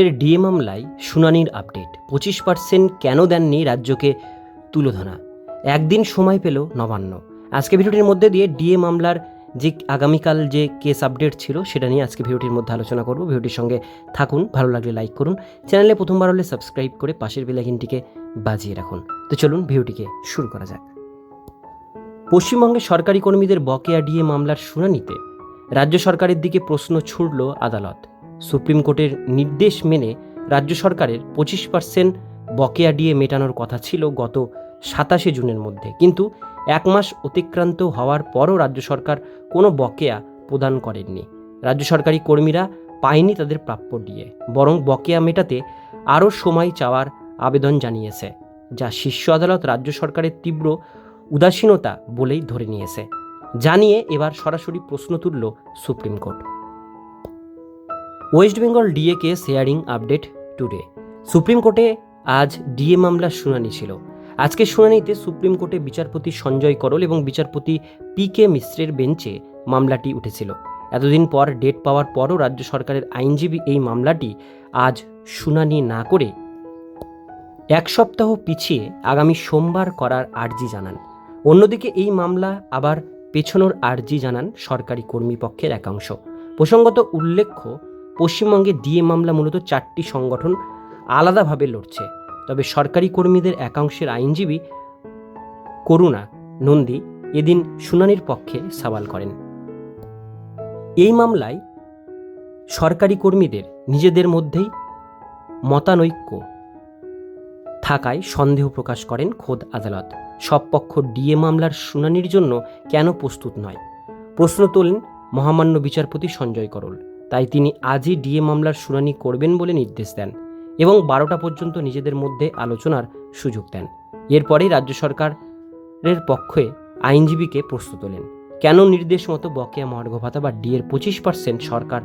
এর ডিএ মামলায় শুনানির আপডেট। পঁচিশ পার্সেন্ট কেন দেননি রাজ্যকে তুলোধনা? একদিন সময় পেল নবান্ন। আজকে ভিডিওটির মধ্যে দিয়ে ডিএ মামলার যে আগামীকাল যে কেস আপডেট ছিল, সেটা নিয়ে আজকে ভিডিওটির মধ্যে আলোচনা করব। ভিডিওটির সঙ্গে থাকুন, ভালো লাগলে লাইক করুন। চ্যানেলে প্রথমবার হলে সাবস্ক্রাইব করে পাশের বেলাইকিনটিকে বাজিয়ে রাখুন। তো চলুন ভিডিওটিকে শুরু করা যাক। পশ্চিমবঙ্গে সরকারি কর্মীদের বকেয়া ডিএ মামলার শুনানিতে রাজ্য সরকারের দিকে প্রশ্ন ছুড়ল আদালত। সুপ্রিম কোর্টের নির্দেশ মেনে রাজ্য সরকারের পঁচিশ পার্সেন্ট বকেয়া ডিএ মেটানোর কথা ছিল গত সাতাশে জুনের মধ্যে। কিন্তু এক মাস অতিক্রান্ত হওয়ার পরও রাজ্য সরকার কোনো বকেয়া প্রদান করেননি। রাজ্য সরকারি কর্মীরা পায়নি তাদের প্রাপ্য ডিএ বরং বকেয়া মেটাতে আরও সময় চাওয়ার আবেদন জানিয়েছে, যা শীর্ষ আদালত রাজ্য সরকারের তীব্র উদাসীনতা বলেই ধরে নিয়েছে। জানিয়ে এবার সরাসরি প্রশ্ন তুলল supreme court. West Bengal DA case hearing update today supreme কোর্টে আজ ডিএ মামলার শুনানি ছিল। আজকে শুনানিতে সুপ্রিম কোর্টে বিচারপতি সঞ্জয় করল এবং বিচারপতি পি কে মিশ্রের বেঞ্চে মামলাটি উঠেছিল। এতদিন পর ডেট পাওয়ার পরও রাজ্য সরকারের আইনজীবী এই মামলাটি আজ শুনানি না করে এক সপ্তাহ পিছিয়ে আগামী সোমবার করার আর্জি জানান। অন্যদিকে এই মামলা আবার পেছনোর আর্জি জানান সরকারি কর্মীপক্ষের একাংশ। প্রসঙ্গত উল্লেখ্য পশ্চিমবঙ্গে ডিএ মামলা মূলত চারটি সংগঠন আলাদাভাবে লড়ছে। তবে সরকারি কর্মীদের একাংশের আইনজীবী করুণা নন্দী এদিন শুনানির পক্ষে সওয়াল করেন। এই মামলায় সরকারি কর্মীদের নিজেদের মধ্যেই মতানৈক্য থাকায় সন্দেহ প্রকাশ করেন খোদ আদালত। সব পক্ষ ডিএ মামলার শুনানির জন্য কেন প্রস্তুত নয়? প্রশ্ন তোলেন মহামান্য বিচারপতি সঞ্জয় করল। তাই তিনি আজই ডিএ মামলার শুনানি করবেন বলে নির্দেশ দেন এবং বারোটা পর্যন্ত নিজেদের মধ্যে আলোচনার সুযোগ দেন। এরপরেই রাজ্য সরকারের পক্ষে আইনজীবীকে প্রশ্ন তোলেন, কেন নির্দেশ মতো বকেয়া মহার্ঘ ভাতা বা ডিএর পঁচিশ পার্সেন্ট সরকার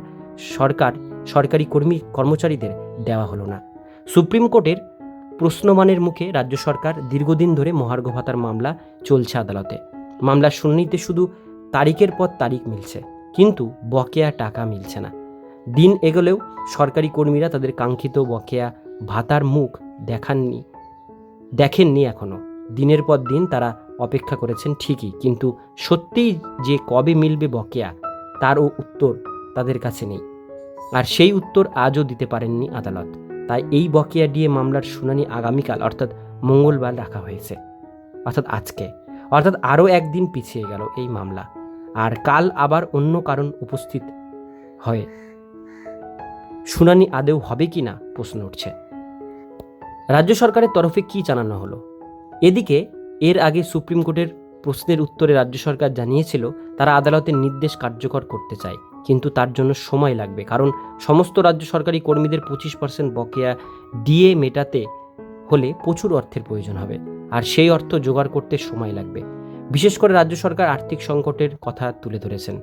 সরকার, সরকারি কর্মী, কর্মচারীদের দেওয়া হলো না। সুপ্রিম কোর্টের প্রশ্নমানের মুখে রাজ্য সরকার দীর্ঘদিন ধরে মহার্ঘ ভাতার মামলা চলছে আদালতে। মামলার শুনানিতে শুধু তারিখের পর তারিখ মিলছে। কিন্তু বকেয়া টাকা মিলছে না। দিন এগোলেও সরকারি কর্মীরা তাদের কাঙ্ক্ষিত বকেয়া ভাতার মুখ দেখাননি, দেখেননি এখনও দিনের পর দিন তারা অপেক্ষা করেছেন ঠিকই, কিন্তু সত্যিই যে কবে মিলবে বকেয়া, তারও উত্তর তাদের কাছে নেই। আর সেই উত্তর আজও দিতে পারেননি আদালত। তাই এই বকেয়া দিয়ে মামলার শুনানি আগামীকাল, অর্থাৎ মঙ্গলবার রাখা হয়েছে। অর্থাৎ আজকে। অর্থাৎ আরও একদিন পিছিয়ে গেল এই মামলা। আর কাল আবার অন্য কারণ উপস্থিত হয়। শুনানি আদেও হবে কি না প্রশ্ন উঠছে। রাজ্য সরকারের তরফে কি জানানো হলো? এদিকে, এর আগে সুপ্রিম কোর্টের প্রশ্নের উত্তরে রাজ্য সরকার জানিয়েছিল, তারা আদালতের নির্দেশ কার্যকর করতে চায়, কিন্তু তার জন্য সময় লাগবে, কারণ সমস্ত রাজ্য সরকারি কর্মীদের পঁচিশ পার্সেন্ট বকেয়া ডিএ মেটাতে হলে প্রচুর অর্থের প্রয়োজন হবে, আর সেই অর্থ জোগাড় করতে সময় লাগবে। বিশেষ করে রাজ্য সরকার আর্থিক সংকটের কথা তুলে ধরেছেন।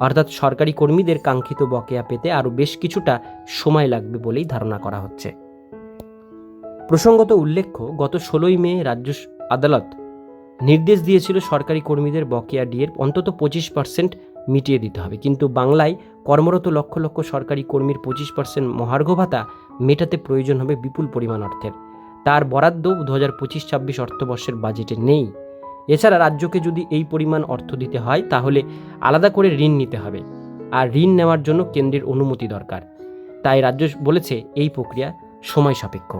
অর্থাৎ সরকারি কর্মীদের কাঙ্ক্ষিত বকেয়া পেতে আরও বেশ কিছুটা সময় লাগবে বলেই ধারণা করা হচ্ছে। প্রসঙ্গত উল্লেখ্য, গত ষোলোই মে রাজ্য আদালত নির্দেশ দিয়েছিল সরকারি কর্মীদের বকেয়া ডিয়ের অন্তত পঁচিশ পার্সেন্ট মিটিয়ে দিতে হবে। কিন্তু বাংলায় কর্মরত লক্ষ লক্ষ সরকারি কর্মীর পঁচিশ পার্সেন্ট মহার্ঘ ভাতা মেটাতে প্রয়োজন হবে বিপুল পরিমাণ অর্থের। তার বরাদ্দ দু হাজার পঁচিশ ছাব্বিশ অর্থবর্ষের বাজেটে নেই। এছাড়া রাজ্যকে যদি এই পরিমাণ অর্থ দিতে হয়, তাহলে আলাদা করে ঋণ নিতে হবে। আর ঋণ নেওয়ার জন্য কেন্দ্রের অনুমতি দরকার। তাই রাজ্য বলেছে, এই প্রক্রিয়া সময় সাপেক্ষ।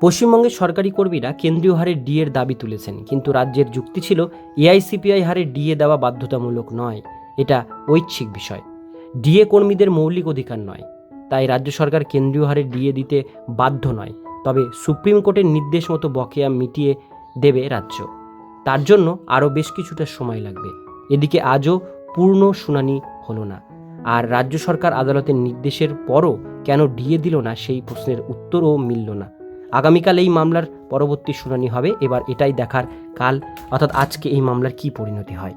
পশ্চিমবঙ্গের সরকারি কর্মীরা কেন্দ্রীয় হারে ডিএর দাবি তুলেছেন, কিন্তু রাজ্যের যুক্তি ছিল এআইসিপিআই হারে ডিএ দেওয়া বাধ্যতামূলক নয়। এটা ঐচ্ছিক বিষয়। ডিএ কর্মীদের মৌলিক অধিকার নয়। তাই রাজ্য সরকার কেন্দ্রীয় হারে ডিএ দিতে বাধ্য নয়। তবে সুপ্রিম কোর্টের নির্দেশ মতো বকেয়া মিটিয়ে দেবে রাজ্য। তার জন্য আরও বেশ কিছুটা সময় লাগবে। এদিকে আজও পূর্ণ শুনানি হলো না। আর রাজ্য সরকার আদালতের নির্দেশের পরও কেন ডিয়ে দিল না সেই প্রশ্নের উত্তরও মিলল না। আগামীকাল এই মামলার পরবর্তী শুনানি হবে। এবার এটাই দেখার কাল। অর্থাৎ আজকে এই মামলার কি পরিণতি হয়?